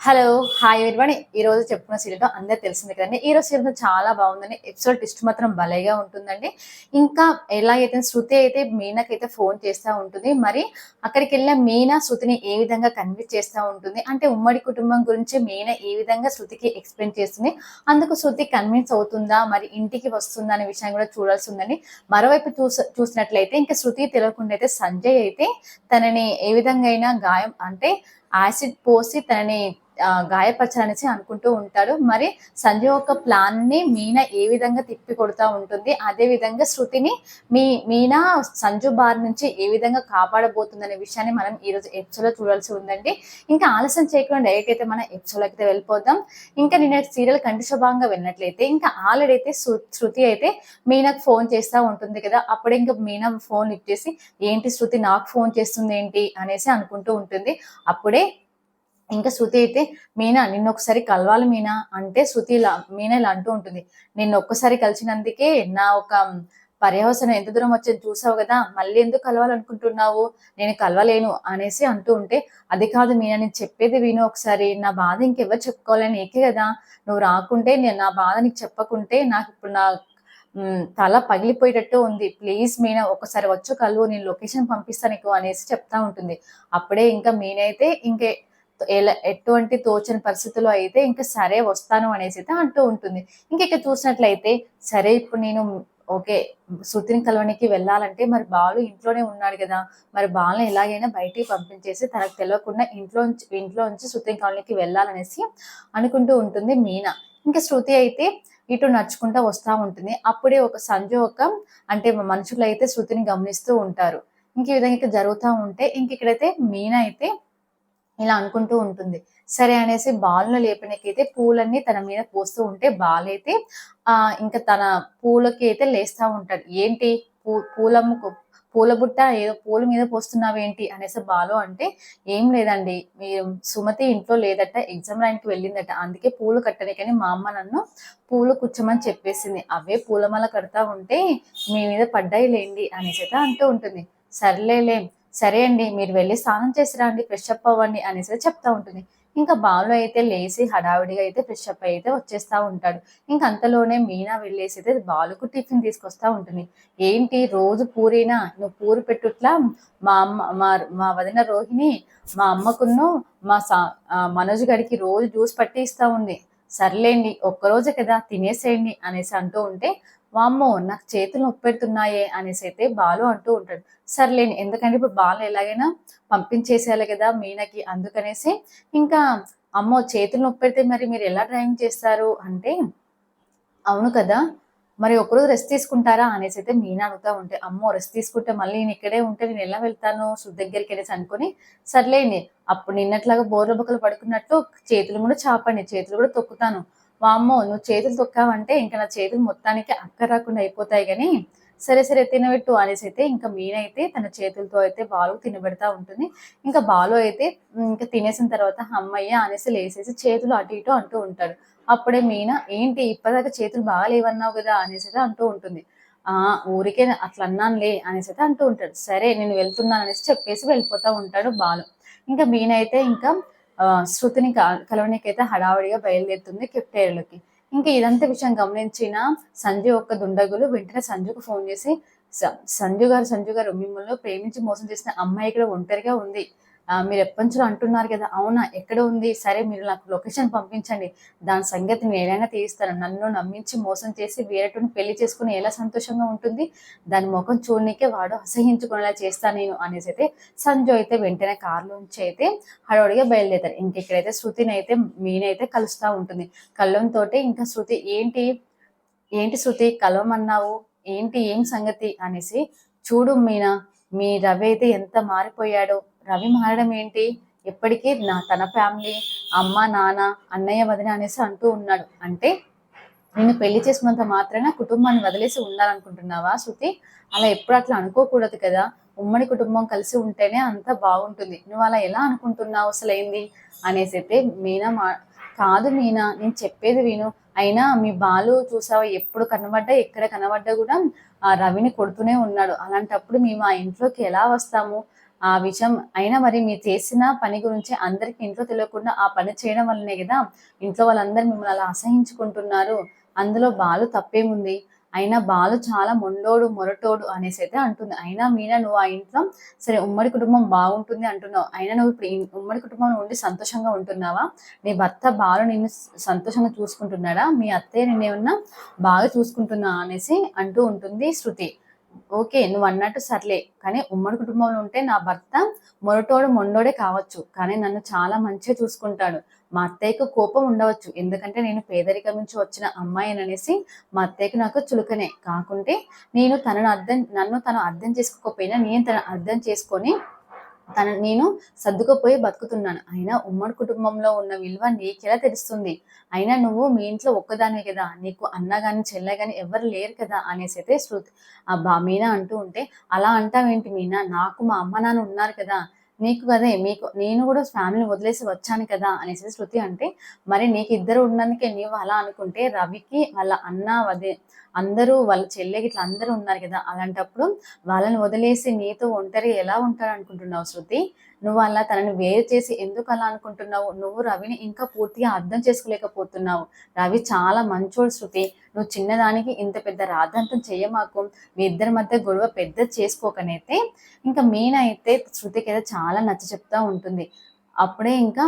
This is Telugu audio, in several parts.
హలో హాయ్ ఎవరివని ఈ రోజు చెప్పుకున్న సీరియల్ అందరు తెలిసింది కదండి. ఈ రోజు సీరియల్ చాలా బాగుందండి. ఎపిసోడ్ టెస్ట్ మాత్రం భలేగా ఉంటుందండి. ఇంకా ఎలా అయితే శృతి అయితే మీనాకి అయితే ఫోన్ చేస్తూ ఉంటుంది. మరి అక్కడికి వెళ్ళిన మీనా శృతిని ఏ విధంగా కన్విన్స్ చేస్తూ ఉంటుంది? అంటే ఉమ్మడి కుటుంబం గురించి మీనా ఏ విధంగా శృతికి ఎక్స్ప్లెయిన్ చేస్తుంది? అందుకు శృతి కన్విన్స్ అవుతుందా? మరి ఇంటికి వస్తుందా అనే విషయం కూడా చూడాల్సి ఉందండి మరోవైపు చూస చూసినట్లయితే ఇంకా శృతి తెలియకుండా అయితే సంజయ్ అయితే తనని ఏ విధంగా అయినా గాయం అంటే యాసిడ్ పోసి తనని గాయపరచాలనేసి అనుకుంటూ ఉంటాడు. మరి సంజయ్ యొక్క ప్లాన్ని మీనా ఏ విధంగా తిప్పి కొడుతూ ఉంటుంది? అదే విధంగా శృతిని మీ మీనా సంజు బార్ నుంచి ఏ విధంగా కాపాడబోతుంది అనే విషయాన్ని మనం ఈ రోజు ఎపిసోడ్ చూడాల్సి ఉందండి. ఇంకా ఆలస్యం చేయకుండా డైరెక్ట్ అయితే మనం ఎపిసోడ్ అయితే వెళ్ళిపోదాం. ఇంకా నేను సీరియల్ కంటిశుభంగా వెళ్ళినట్లయితే ఇంకా ఆల్రెడీ అయితే శృతి అయితే మీనాకు ఫోన్ చేస్తూ ఉంటుంది కదా అప్పుడే ఇంకా మీనా ఫోన్ లిఫ్ట్ చేసి ఏంటి శృతి నాకు ఫోన్ చేస్తుంది ఏంటి అనేసి అనుకుంటూ ఉంటుంది. అప్పుడే ఇంకా శృతి అయితే మీనా నిన్న ఒకసారి కలవాలి మీనా అంటే శృతి ఇలా మీనా ఇలా అంటూ ఉంటుంది. నిన్న ఒక్కసారి కలిసినందుకే నా ఒక పర్యవసనం ఎంత దూరం వచ్చేది చూసావు కదా మళ్ళీ ఎందుకు కలవాలనుకుంటున్నావు? నేను కలవలేను అనేసి అంటూ ఉంటే అది కాదు మీనా నేను చెప్పేది విను ఒకసారి. నా బాధ ఇంకెవరు చెప్పుకోవాలని నీకే కదా. నువ్వు రాకుంటే నేను నా బాధ నీకు చెప్పకుంటే నాకు ఇప్పుడు నా తల పగిలిపోయేటట్టు ఉంది. ప్లీజ్ మీనా ఒకసారి వచ్చు కలువు నేను లొకేషన్ పంపిస్తాను నీకు అనేసి చెప్తా ఉంటుంది. అప్పుడే ఇంకా మీనైతే ఇంకే ఎలా ఎటువంటి తోచని పరిస్థితుల్లో అయితే ఇంకా సరే వస్తాను అనేసి అయితే అంటూ ఉంటుంది. ఇంకా ఇక్కడ చూసినట్లయితే సరే ఇప్పుడు నేను ఓకే శృతిని కలవనికి వెళ్ళాలంటే మరి బాలు ఇంట్లోనే ఉన్నాడు కదా మరి బాలను ఎలాగైనా బయటికి పంపించేసి తనకు తెలియకుండా ఇంట్లో ఇంట్లో నుంచి శృతిని కలవనికి వెళ్ళాలనేసి అనుకుంటూ ఉంటుంది మీనా. ఇంకా శృతి అయితే ఇటు నడుచుకుంటూ వస్తూ ఉంటుంది. అప్పుడే ఒక సంజు ఒక అంటే మనుషులు అయితే శృతిని గమనిస్తూ ఉంటారు. ఇంక ఈ విధంగా ఇక్కడ జరుగుతూ ఉంటే ఇంక ఇక్కడైతే మీనా అయితే ఇలా అనుకుంటూ ఉంటుంది. సరే అనేసి బాల్ను లేపనికైతే పూలన్నీ తన మీద పోస్తూ ఉంటే బాలైతే ఆ ఇంకా తన పూలకి అయితే లేస్తా ఉంటాడు. ఏంటి? పూ పూలమ్మ పూల బుట్ట ఏదో పూల మీద పోస్తున్నావేంటి? అనేసి బాలు అంటే ఏం లేదండి. మీరు సుమతి ఇంట్లో లేదట ఎగ్జామ్ రాయడానికి వెళ్ళిందట. అందుకే పూలు కట్టనికని మా అమ్మ నన్ను పూలు కూర్చోమని చెప్పేసింది. అవే పూలమాల కడతా ఉంటే మీ మీద పడ్డాయి లేండి అనేసి అయితే అంటూ ఉంటుంది. సర్లేలే. సరే అండి మీరు వెళ్ళి స్నానం చేసి రండి ఫ్రెష్ అప్ అవ్వండి అనేసి చెప్తా ఉంటుంది. ఇంకా బాలు అయితే లేచి హడావిడిగా అయితే ఫ్రెష్ అప్ అయితే వచ్చేస్తా ఉంటాడు. ఇంకా అంతలోనే మీనా వెళ్ళేసి అయితే బాలుకు టిఫిన్ తీసుకొస్తా ఉంటుంది. ఏంటి రోజు పూరేనా? నువ్వు పూరి పెట్టుట్లా మా అమ్మ మా మా వదిన రోహిణి మా అమ్మకును మా సా మనోజ్ గడికి రోజు జ్యూస్ పట్టి ఇస్తా ఉంది. సర్లేండి ఒక్కరోజే కదా తినేసేయండి అనేసి అంటూ ఉంటే వామ్మో నాకు చేతులు నొప్పెడుతున్నాయే అనేసి అయితే బాలు అంటూ ఉంటాడు. సర్లేండి ఎందుకంటే ఇప్పుడు బాలు ఎలాగైనా పంపించేసేయాలి కదా మీనకి అందుకనేసి ఇంకా అమ్మో చేతులు నొప్పెడితే మరి మీరు ఎలా డ్రైవింగ్ చేస్తారు? అంటే అవును కదా మరి ఒకరోజు రెస్ట్ తీసుకుంటారా అనేసి అయితే మీనా అడుగుతా ఉంటే అమ్మో రెస్ట్ తీసుకుంటే మళ్ళీ నేను ఇక్కడే ఉంటే నేను ఎలా వెళ్తాను శుద్ధ దగ్గరికి వెళ్ళేసి అనుకుని సర్లేని అప్పుడు నిన్నట్లాగా బోర్ల బొక్కలు పడుకున్నట్టు చేతులు కూడా చాపండి చేతులు కూడా తొక్కుతాను. వామ్మో నువ్వు చేతులు తొక్కావంటే ఇంకా నా చేతులు మొత్తానికి అక్క రాకుండా అయిపోతాయి కానీ సరే సరే తినబెట్టు అనేసి అయితే ఇంకా మీనైతే అయితే తన చేతులతో అయితే బాలు తినబెడతా ఉంటుంది. ఇంకా బాలు అయితే ఇంకా తినేసిన తర్వాత అమ్మయ్య అనేసి లేసేసి చేతులు అటు ఇటు అంటూ ఉంటాడు. అప్పుడే మీన ఏంటి ఇప్పటిదాకా చేతులు బాగాలేవన్నావు కదా అనేసి అయితే అంటూ ఉంటుంది. ఆ ఊరికే అట్లా అన్నానులే అనేసి అయితే అంటూ ఉంటాడు. సరే నేను వెళ్తున్నాను అనేసి చెప్పేసి వెళ్ళిపోతా ఉంటాడు బాలు. ఇంకా మీన అయితే ఇంకా శృతిని క- హడావుడిగా బయలుదేరుతుంది కెప్టేరియర్లోకి ఇంకా ఇదంతా విషయం గమనించిన సంజు ఒక్క దుండగులు వెంటనే సంజుకు ఫోన్ చేసి సంజు గారు సంజు గారు మిమ్మల్ని ప్రేమించి మోసం చేసిన అమ్మాయి ఇక్కడ ఒంటరిగా ఉంది. మీరు ఎప్పటి నుంచో అంటున్నారు కదా అవునా ఎక్కడ ఉంది సరే మీరు నాకు లొకేషన్ పంపించండి దాని సంగతి నేను ఏదైనా తీస్తాను నన్ను నమ్మించి మోసం చేసి వేరేటోని పెళ్ళి చేసుకుని ఎలా సంతోషంగా ఉంటుంది దాని ముఖం చూడనికే వాడు అసహించుకునేలా చేస్తాను నేను అనేసి అయితే సంజు అయితే వెంటనే కారులోంచి అయితే హడవడిగా బయలుదేరుతారు. ఇంకెక్కడైతే శృతిని అయితే మీనైతే కలుస్తూ ఉంటుంది. కళ్ళంతో ఇంకా శృతి ఏంటి ఏంటి శృతి కలవమన్నావు ఏంటి ఏం సంగతి? అనేసి చూడు మీనా మీ రవి అయితే ఎంత మారిపోయాడో రవి మారడం ఏంటి? ఎప్పటికీ నా తన ఫ్యామిలీ అమ్మ నాన్న అన్నయ్య వదిన అనేసి అంటూ ఉన్నాడు. అంటే నేను పెళ్ళి చేసుకున్నంత మాత్రమే కుటుంబాన్ని వదిలేసి ఉండాలనుకుంటున్నావా శృతి? అలా ఎప్పుడు అట్లా అనుకోకూడదు కదా. ఉమ్మడి కుటుంబం కలిసి ఉంటేనే అంత బాగుంటుంది. నువ్వు అలా ఎలా అనుకుంటున్నావు అసలు ఏంది అనేసి అయితే మీనా మా కాదు మీనా నేను చెప్పేది విను. అయినా మీ బాలు చూసావా ఎప్పుడు కనబడ్డా ఎక్కడ కనబడ్డా కూడా ఆ రవిని కొడుతూనే ఉన్నాడు. అలాంటప్పుడు మేము ఆ ఇంట్లోకి ఎలా వస్తాము? ఆ విషయం. అయినా మరి మీరు చేసిన పని గురించి అందరికి ఇంట్లో తెలియకుండా ఆ పని చేయడం వల్లనే కదా ఇంట్లో వాళ్ళందరూ మిమ్మల్ని అలా అసహించుకుంటున్నారు. అందులో బాలు తప్పేముంది? అయినా బాలు చాలా మొండోడు మొరటోడు అనేసి అయితే అంటుంది. అయినా మీనా నువ్వు ఆ ఇంట్లో సరే ఉమ్మడి కుటుంబం బాగుంటుంది అంటున్నావు. అయినా నువ్వు ఇప్పుడు ఉమ్మడి కుటుంబం ఉండి సంతోషంగా ఉంటున్నావా? నీ భర్త బాలు నిన్ను సంతోషంగా చూసుకుంటున్నాడా? మీ అత్తయ్య నిన్నేమన్నా బాగా చూసుకుంటున్నా అనేసి అంటూ ఉంటుంది శృతి. ఓకే నువ్వు అన్నట్టు సర్లే. కానీ ఉమ్మడి కుటుంబంలో ఉంటే నా భర్త మొరటోడు మొండోడే కావచ్చు. కానీ నన్ను చాలా మంచిగా చూసుకుంటాడు. మా అత్తయ్యకు కోపం ఉండవచ్చు. ఎందుకంటే నేను పేదరికం నుంచి వచ్చిన అమ్మాయిని అనేసి మా అత్తయ్యకు నాకు చులకనే. కాకుంటే నేను తనను అర్థం నన్ను తను అర్థం చేసుకోకపోయినా నేను తను అర్థం చేసుకొని తన నేను సర్దుకుపోయి బతుకుతున్నాను. అయినా ఉమ్మడి కుటుంబంలో ఉన్న విలువ నీకెలా తెలుస్తుంది? అయినా నువ్వు మీ ఇంట్లో ఒక్కదానివే కదా నీకు అన్న కానీ చెల్లె కానీ ఎవరు లేరు కదా అనేసి అయితే శృతి అబ్బా మీనా అంటూ ఉంటే అలా అంటావేంటి మీనా? నాకు మా అమ్మ నాన్న ఉన్నారు కదా నీకు కదే మీకు నేను కూడా ఫ్యామిలీని వదిలేసి వచ్చాను కదా అనేసి శృతి అంటే మరి నీకు ఇద్దరు ఉన్నందుకే నీవు అలా అనుకుంటే రవికి వాళ్ళ అన్న వదే అందరూ వాళ్ళ చెల్లెకి ఇట్లా అందరూ ఉన్నారు కదా అలాంటప్పుడు వాళ్ళని వదిలేసి నీతో ఒంటరి ఎలా ఉంటారు అనుకుంటున్నావు శృతి? నువ్వు అలా తనని వేరు చేసి ఎందుకు అలా అనుకుంటున్నావు? నువ్వు రవిని ఇంకా పూర్తిగా అర్థం చేసుకోలేకపోతున్నావు. రవి చాలా మంచోడు శృతి. నువ్వు చిన్నదానికి ఇంత పెద్ద రాద్ధాంతం చేయమాకు. మీ ఇద్దరి మధ్య గొడవ పెద్ద చేసుకోకనైతే ఇంకా మీన అయితే శృతికి అయితే చాలా నచ్చ చెప్తా ఉంటుంది. అప్పుడే ఇంకా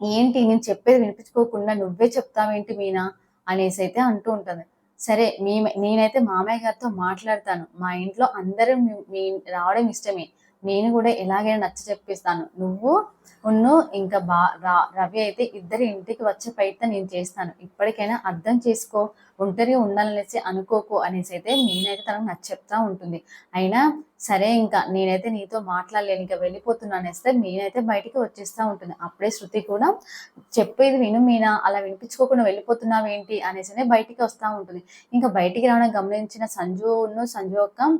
ఏంటి నేను చెప్పేది వినిపించుకోకుండా నువ్వే చెప్తావేంటి మీనా అనేసి అయితే అంటూ ఉంటుంది. సరే మీ నేనైతే మామయ్య గారితో మాట్లాడతాను. మా ఇంట్లో అందరూ మీ- రావడం ఇష్టమే. నేను కూడా ఎలాగైనా నచ్చ చెప్పిస్తాను. నువ్వు ఉన్ను. ఇంకా బా రా- రవి అయితే ఇద్దరి ఇంటికి వచ్చే ప్రయత్నం నేను చేస్తాను. ఇప్పటికైనా అర్థం చేసుకో ఒంటరిగా ఉండాలనేసి అనుకోకు అనేసి అయితే నేనైతే తనకు నచ్చి చెప్తా ఉంటుంది. అయినా సరే ఇంకా నేనైతే నీతో మాట్లాడలేను ఇంకా వెళ్ళిపోతున్నా అనేస్తే నేనైతే బయటికి వచ్చేస్తా ఉంటుంది. అప్పుడే శృతి కూడా చెప్పేది విను మీనా అలా వినిపించుకోకుండా వెళ్ళిపోతున్నావు ఏంటి అనేసి బయటికి వస్తూ ఉంటుంది. ఇంకా బయటికి రావడం గమనించిన సంజును సంజు యొక్క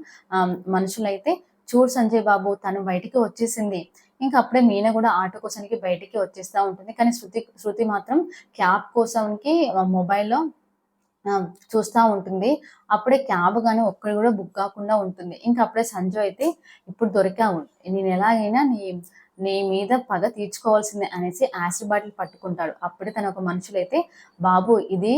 మనుషులైతే చూడు సంజయ్ బాబు తను బయటికి వచ్చేసింది. ఇంకా అప్పుడే మీన కూడా ఆటో కోసానికి బయటికి వచ్చేస్తూ ఉంటుంది. కానీ శృతి శృతి మాత్రం క్యాబ్ కోసంకి మొబైల్లో చూస్తూ ఉంటుంది. అప్పుడే క్యాబ్ కానీ ఒక్కడి కూడా బుక్ కాకుండా ఉంటుంది. ఇంకా అప్పుడే సంజయ్ అయితే ఇప్పుడు దొరికావు నేను ఎలాగైనా నీ నీ మీద పగ తీర్చుకోవాల్సిందే అనేసి యాసిడ్ బాటిల్ పట్టుకుంటాడు. అప్పుడే తన ఒక మనుషులైతే బాబు ఇది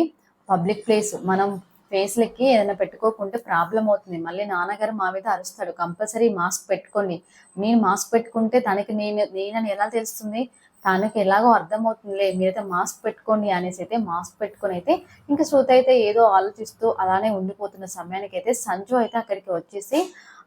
పబ్లిక్ ప్లేస్. మనం ఫేస్లకి ఏదైనా పెట్టుకోకుంటే ప్రాబ్లం అవుతుంది. మళ్ళీ నాన్నగారు మా మీద అరుస్తాడు కంపల్సరీ మాస్క్ పెట్టుకోండి. నేను మాస్క్ పెట్టుకుంటే తనకి నేను నేనని ఎలా తెలుస్తుంది? తనకి ఎలాగో అర్థమవుతుందిలే మీరైతే మాస్క్ పెట్టుకోండి అనేసి అయితే మాస్క్ పెట్టుకొని అయితే ఇంకా శృతి అయితే ఏదో ఆలోచిస్తూ అలానే ఉండిపోతున్న సమయానికి అయితే సంజు అయితే అక్కడికి వచ్చేసి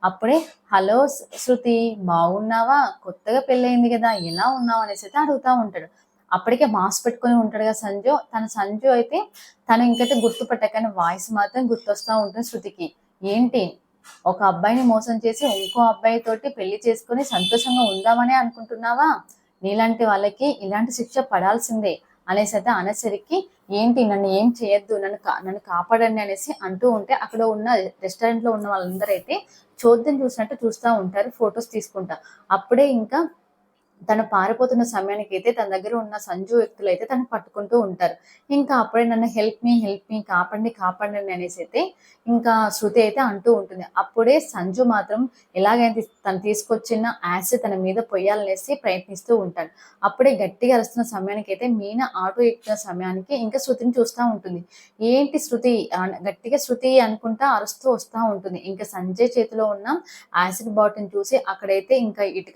అప్పుడే హలో శృతి బాగున్నావా? కొత్తగా పెళ్ళయింది కదా ఎలా ఉన్నావు? అనేసి అయితే అడుగుతా ఉంటాడు. అప్పటికే మాస్క్ పెట్టుకొని ఉంటాడు కదా సంజు. తన సంజు అయితే తను ఇంకైతే గుర్తుపట్టకని వాయిస్ మాత్రం గుర్తొస్తా ఉంటుంది శృతికి. ఏంటి? ఒక అబ్బాయిని మోసం చేసి ఇంకో అబ్బాయి తోటి పెళ్ళి చేసుకొని సంతోషంగా ఉందామనే అనుకుంటున్నావా? నీలాంటి వాళ్ళకి ఇలాంటి శిక్ష పడాల్సిందే అనేసి అయితే అనేసరికి ఏంటి నన్ను ఏం చేయొద్దు నన్ను కా- నన్ను కాపాడండి అనేసి అంటూ ఉంటే అక్కడ ఉన్న రెస్టారెంట్లో ఉన్న వాళ్ళందరూ అయితే చోద్యం చూసినట్టు చూస్తూ ఉంటారు ఫొటోస్ తీసుకుంటా. అప్పుడే ఇంకా తను పారిపోతున్న సమయానికి అయితే తన దగ్గర ఉన్న సంజు వ్యక్తులు అయితే తను పట్టుకుంటూ ఉంటారు. ఇంకా అప్పుడే నన్ను హెల్ప్ మీ హెల్ప్ మీ కాపాడండి కాపాడండి అనేసి అయితే ఇంకా శృతి అయితే అంటూ ఉంటుంది. అప్పుడే సంజు మాత్రం ఎలాగైతే తను తీసుకొచ్చిన యాసిడ్ తన మీద పొయ్యాలనేసి ప్రయత్నిస్తూ ఉంటాడు. అప్పుడే గట్టిగా అరుస్తున్న సమయానికి అయితే మీన ఆటో ఎక్కుతున్న సమయానికి ఇంకా శృతిని చూస్తూ ఉంటుంది. ఏంటి శృతి? గట్టిగా శృతి అనుకుంటా అరుస్తూ వస్తూ ఉంటుంది. ఇంకా సంజయ్ చేతిలో ఉన్న యాసిడ్ బాటిల్ చూసి అక్కడైతే ఇంకా ఇటు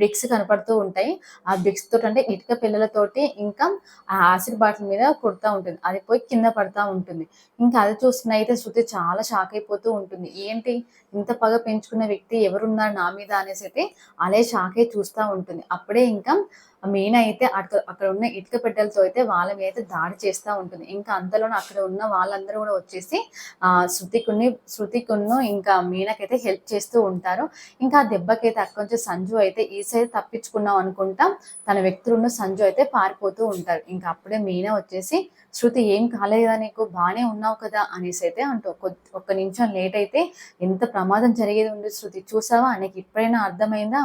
బ్రిక్స్ కనపడుతూ ఉంటాయి. ఆ బ్రిక్స్ తోటి అంటే ఇటుక పిల్లలతోటి ఇంకా ఆ యాసిడ్ బాటిల్ మీద కొడుతూ ఉంటుంది. అది పోయి కింద పడతా ఉంటుంది. ఇంకా అది చూస్తున్న అయితే శృతి చాలా షాక్ అయిపోతూ ఉంటుంది. ఏంటి? ఇంత పగ పెంచుకున్న వ్యక్తి ఎవరున్నారు నా మీద అనేసి అయితే అలే షాక్ అయి చూస్తూ ఉంటుంది. అప్పుడే ఇంకా మీన అయితే అక్కడ అక్కడ ఉన్న ఇటుక పెట్టెలతో అయితే వాళ్ళ మీద అయితే దాడి చేస్తూ ఉంటుంది. ఇంకా అంతలోనే అక్కడ ఉన్న వాళ్ళందరూ కూడా వచ్చేసి ఆ శృతికుని శృతికును ఇంకా మీనకైతే హెల్ప్ చేస్తూ ఉంటారు. ఇంకా ఆ దెబ్బకైతే అక్కడ నుంచి సంజు అయితే ఈ సైడ్ తప్పించుకున్నాం అనుకుంటా తన వ్యక్తులున్న సంజు అయితే పారిపోతూ ఉంటారు. ఇంకా అప్పుడే మీన వచ్చేసి శృతి ఏం కాలేదా నీకు? బాగానే ఉన్నావు కదా? అనేసి అయితే అంటూ ఒక్క నిమిషం లేట్ అయితే ఎంత ప్రమాదం జరిగేది ఉంది శృతి? చూసావా? నీకు ఇప్పుడైనా అర్థమైందా?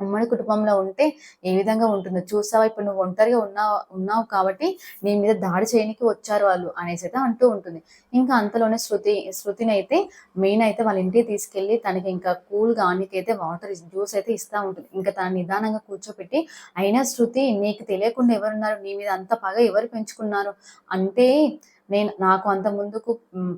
ఉమ్మడి కుటుంబంలో ఉంటే ఏ విధంగా ఉంటుందో? చూసావా? ఇప్పుడు నువ్వు ఒంటరిగా ఉన్నావు ఉన్నావు కాబట్టి నీ మీద దాడి చేయనికి వచ్చారు వాళ్ళు అనేసి అయితే అంటూ ఉంటుంది. ఇంకా అంతలోనే శృతి శృతిని అయితే మెయిన్ అయితే వాళ్ళ ఇంటికి తీసుకెళ్ళి తనకి ఇంకా కూల్ అయితే వాటర్ జ్యూస్ అయితే ఇస్తూ ఉంటుంది. ఇంకా తన నిదానంగా కూర్చోపెట్టి అయినా శృతి నీకు తెలియకుండా ఎవరున్నారు? నీ మీద అంత పగ ఎవరు పెంచుకున్నారు? అంటే నేను నాకు అంత ముందుకు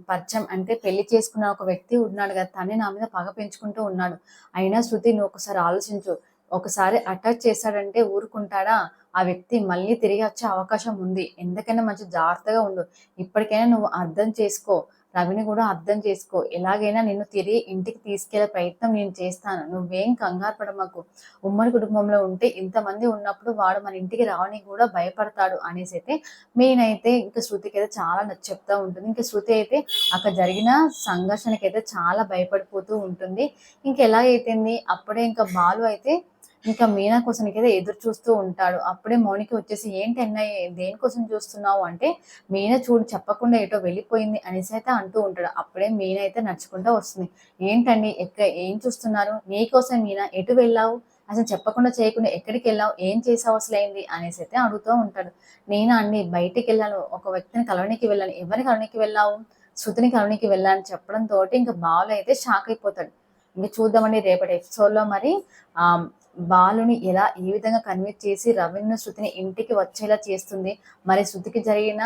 పరిచయం అంటే పెళ్ళి చేసుకున్న ఒక వ్యక్తి ఉన్నాడు కదా తనే నా మీద పగ పెంచుకుంటూ ఉన్నాడు. అయినా శృతి నువ్వు ఒకసారి ఆలోచించు. ఒకసారి అటాచ్ చేశాడంటే ఊరుకుంటాడా? ఆ వ్యక్తి మళ్ళీ తిరిగి వచ్చే అవకాశం ఉంది. ఎందుకైనా మంచి జాగ్రత్తగా ఉండు. ఇప్పటికైనా నువ్వు అర్థం చేసుకో. రవిని కూడా అర్థం చేసుకో. ఎలాగైనా నిన్ను తిరిగి ఇంటికి తీసుకెళ్ళే ప్రయత్నం నేను చేస్తాను. నువ్వేం కంగారు పడమాకు. ఉమ్మడి కుటుంబంలో ఉంటే ఇంతమంది ఉన్నప్పుడు వాడు మన ఇంటికి రావడానికి కూడా భయపడతాడు అనేసి అయితే మెయిన్ అయితే ఇంకా శృతికి అయితే చాలా చెప్తా ఉంటుంది. ఇంకా శృతి అయితే అక్కడ జరిగిన సంఘర్షణకైతే చాలా భయపడిపోతూ ఉంటుంది. ఇంకా ఎలా అప్పుడే ఇంకా బాలు అయితే ఇంకా మీనా కోసం అయితే ఎదురు చూస్తూ ఉంటాడు. అప్పుడే మౌనికి వచ్చేసి ఏంటి అన్నయ్య దేనికోసం చూస్తున్నావు? అంటే మీనా చూడు చెప్పకుండా ఏటో వెళ్ళిపోయింది అనేసి అయితే అంటూ ఉంటాడు. అప్పుడే మీనా అయితే నడుచుకుంటూ వస్తుంది. ఏంటండి ఎక్క ఏం చూస్తున్నారు? నీకోసం మీనా ఎటు వెళ్ళావు? అసలు చెప్పకుండా చేయకుండా ఎక్కడికి వెళ్ళావు? ఏం చేసావు అసలు అయింది అనేసి అయితే అడుగుతూ ఉంటాడు. నేను అండి బయటికి వెళ్ళాను. ఒక వ్యక్తిని కలవనికి వెళ్ళాను. ఎవరిని కలవనికి వెళ్ళావు? శృతిని కలవనికి వెళ్ళాను. చెప్పడంతో ఇంకా బావులు అయితే షాక్ అయిపోతాడు. ఇంకా చూద్దామండి రేపటి ఎపిసోడ్లో మరి ఆ బాలుని ఎలా ఏ విధంగా కన్విన్స్ చేసి రవీంద్ర శృతిని ఇంటికి వచ్చేలా చేస్తుంది? మరి శృతికి జరిగిన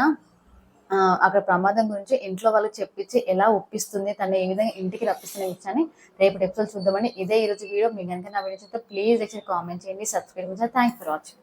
అక్కడ ప్రమాదం గురించి ఇంట్లో వాళ్ళకి చెప్పించి ఎలా ఒప్పిస్తుంది? తను ఏ విధంగా ఇంటికి రప్పిస్తున్న విషయాన్ని రేపటి ఎపిసోడ్ చూద్దామని ఇదే ఈరోజు వీడియో. మీకు కనుక నా వీడియో చూస్తే ప్లీజ్ కామెంట్ చేయండి. సబ్స్క్రైబ్ చేయండి థ్యాంక్స్ ఫర్ వాచింగ్